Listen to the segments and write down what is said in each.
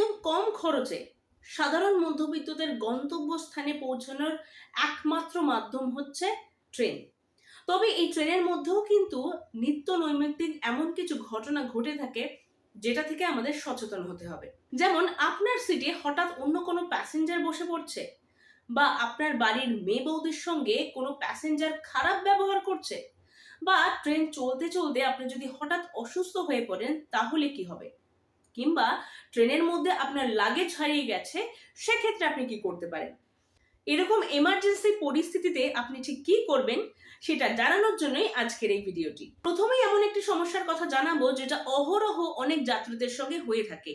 একদম কম খরচে সাধারণ মধ্যবিত্তদের গন্তব্যস্থানে পৌঁছানোর একমাত্র মাধ্যম হচ্ছে ট্রেন। তবে এই ট্রেনের মধ্যেও কিন্তু নিত্য নৈমিত্তিক এমন কিছু ঘটনা ঘটে থাকে যেটা থেকে আমাদের সচেতন হতে হবে। যেমন আপনার সিটে হঠাৎ অন্য কোনো প্যাসেঞ্জার বসে পড়ছে বা আপনার বাড়ির মেয়ে বৌদির সঙ্গে কোনো প্যাসেঞ্জার খারাপ ব্যবহার করছে বা ট্রেন চলতে চলতে আপনি যদি হঠাৎ অসুস্থ হয়ে পড়েন তাহলে কি হবে? কিংবা ট্রেনের মধ্যে আপনার লাগেজ হারিয়ে গেছে, সেক্ষেত্রে আপনি কি করতে পারেন? এরকম এমার্জেন্সি পরিস্থিতিতে আপনি ঠিক কি করবেন, সেটা জানানোর জন্যই আজকের এই ভিডিওটি। প্রথমেই এমন একটি সমস্যার কথা জানাব, যেটা অহরহ অনেক যাত্রীদের সঙ্গে হয়ে থাকে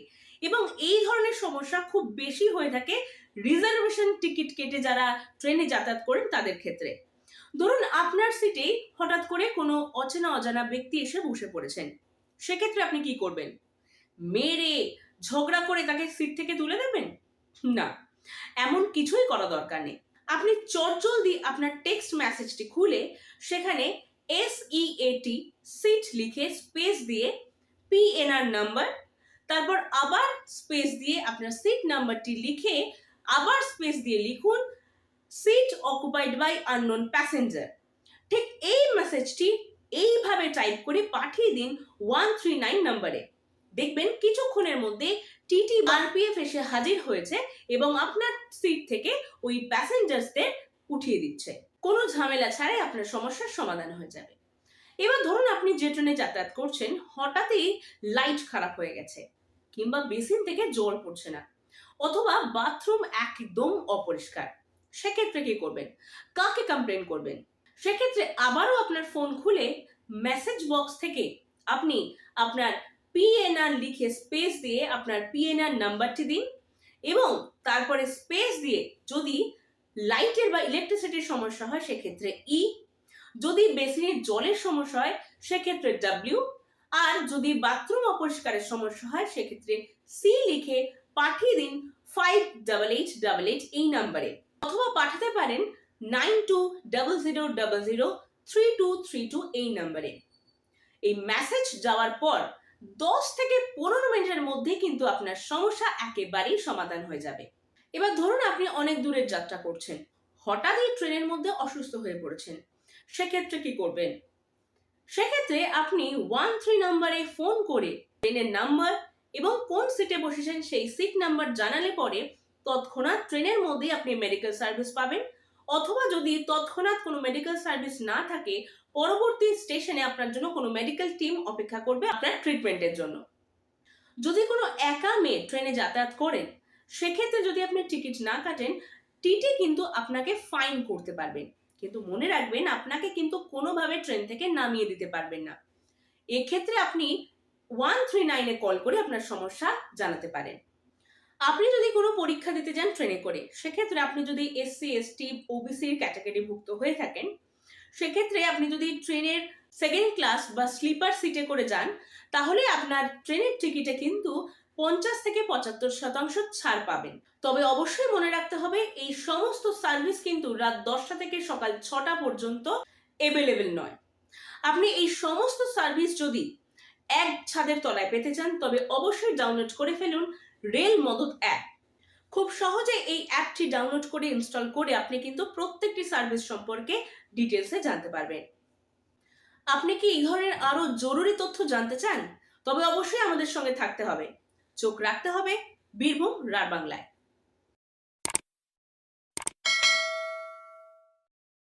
এবং এই ধরনের সমস্যা খুব বেশি হয়ে থাকে রিজার্ভেশন টিকিট কেটে যারা ট্রেনে যাতায়াত করেন তাদের ক্ষেত্রে। ধরুন আপনার সিটেই হঠাৎ করে কোনো অচেনা অজানা ব্যক্তি এসে বসে পড়েছেন, সেক্ষেত্রে আপনি কি করবেন? মেরে ঝগড়া করে তাকে সিট থেকে তুলে দেবেন? না। এমন কিছুই করা দরকার নেই। আপনি চটজলদি আপনার টেক্সট মেসেজটি খুলে সেখানে এস ই এটি সিট লিখে স্পেস দিয়ে পিএনআর নাম্বার তারপর আবার স্পেস দিয়ে আপনার সিট নাম্বারটি লিখে আবার স্পেস দিয়ে লিখুন seat occupied by unknown passenger ঠিক এই মেসেজটি এইভাবে টাইপ করে পাঠিয়ে দিন ওয়ান থ্রি নাইন নাম্বারে দেখবেন কিছুক্ষণের মধ্যে টিটি আরপিএফ এসে হাজির হয়েছে এবং আপনার সিট থেকে ওই প্যাসেঞ্জার্সদের উঠিয়ে দিচ্ছে। কোনো ঝামেলা ছাড়াই আপনার সমস্যার সমাধান হয়ে যাবে। এবার ধরুন আপনি যে ট্রেনে যাতায়াত করছেন, হঠাৎই লাইট খারাপ হয়ে গেছে কিংবা বেসিন থেকে জল পড়ছে না অথবা বাথরুম একদম অপরিষ্কার। সেক্ষেত্রে কি করবেন? কাকে কমপ্লেন করবেন? সেক্ষেত্রে আবারও আপনার ফোন খুলে মেসেজ বক্স থেকে আপনি আপনার পিএনআর লিখে স্পেস দিয়ে আপনার পিএনআর নাম্বারটি দিন এবং তারপরে স্পেস দিয়ে যদি লাইটের বা ইলেকট্রিসিটির সমস্যা হয়, সেক্ষেত্রে ই যদি বেসিনের জলের সমস্যা হয়, সেক্ষেত্রে ডাব্লিউ আর যদি বাথরুম অপরিষ্কারের সমস্যা হয়, সেক্ষেত্রে সি লিখে পাঠিয়ে দিন five double eight double eight এই নাম্বারে অথবা পাঠাতে পারেন nine two double zero double zero three two three two এই নাম্বারে এই মেসেজ যাওয়ার পর দশ থেকে পনেরো মিনিটের মধ্যে কিন্তু আপনার সমস্যা একেবারেই সমাধান হয়ে যাবে। এবার ধরুন আপনি অনেক দূরের যাত্রা করছেন। হঠাৎই ট্রেনের মধ্যে অসুস্থ হয়ে পড়েছেন। সেক্ষেত্রে কি করবেন? সেক্ষেত্রে আপনি ওয়ান থ্রি নাম্বারে ফোন করে ট্রেনের নাম্বার এবং কোন সিটে বসেছেন সেই সিট নাম্বার জানালে পরে তৎক্ষণাৎ ট্রেনের মধ্যেই আপনি মেডিকেল সার্ভিস পাবেন। অথবা যদি তৎক্ষণাৎ কোনো মেডিকেল সার্ভিস না থাকে, পরবর্তী স্টেশনে আপনার জন্য কোনো মেডিকেল টিম অপেক্ষা করবে আপনার ট্রিটমেন্টের জন্য। যদি কোনো একা মেয়ে ট্রেনে যাতায়াত করেন সেক্ষেত্রে যদি আপনি টিকিট না কাটেন টিটি কিন্তু আপনাকে ফাইন করতে পারবেন কিন্তু মনে রাখবেন, আপনাকে কিন্তু কোনোভাবে ট্রেন থেকে নামিয়ে দিতে পারবেন না। এক্ষেত্রে আপনি ওয়ান থ্রি নাইনে কল করে আপনার সমস্যা জানাতে পারেন। আপনি যদি কোনো পরীক্ষা দিতে যান ট্রেনে করে, সেক্ষেত্রে আপনি যদি এসসি এসটি ওবিসির ক্যাটাগরিভুক্ত হয়ে থাকেন, সেক্ষেত্রে আপনি যদি ট্রেনের সেকেন্ড ক্লাস বা স্লিপার সিটে করে যান, তাহলে আপনার ট্রেনের টিকিটে কিন্তু পঞ্চাশ থেকে পঁচাত্তর শতাংশ ছাড় পাবেন। তবে অবশ্যই মনে রাখতে হবে, এই সমস্ত সার্ভিস কিন্তু রাত দশটা থেকে সকাল ছটা পর্যন্ত অ্যাভেলেবেল নয়। আপনি এই সমস্ত সার্ভিস যদি এক ছাদের তলায় পেতে চান, তবে অবশ্যই ডাউনলোড করে ফেলুন রেল মদত অ্যাপ খুব সহজে এই অ্যাপটি ডাউনলোড করে ইনস্টল করে আপনি কিন্তু প্রত্যেকটি সার্ভিস সম্পর্কে ডিটেলসে জানতে পারবেন। আপনি কি এই ধরনের আরও জরুরি তথ্য জানতে চান? তবে অবশ্যই আমাদের সঙ্গে থাকতে হবে। চোখ রাখতে হবে বীরভূম রার বাংলায়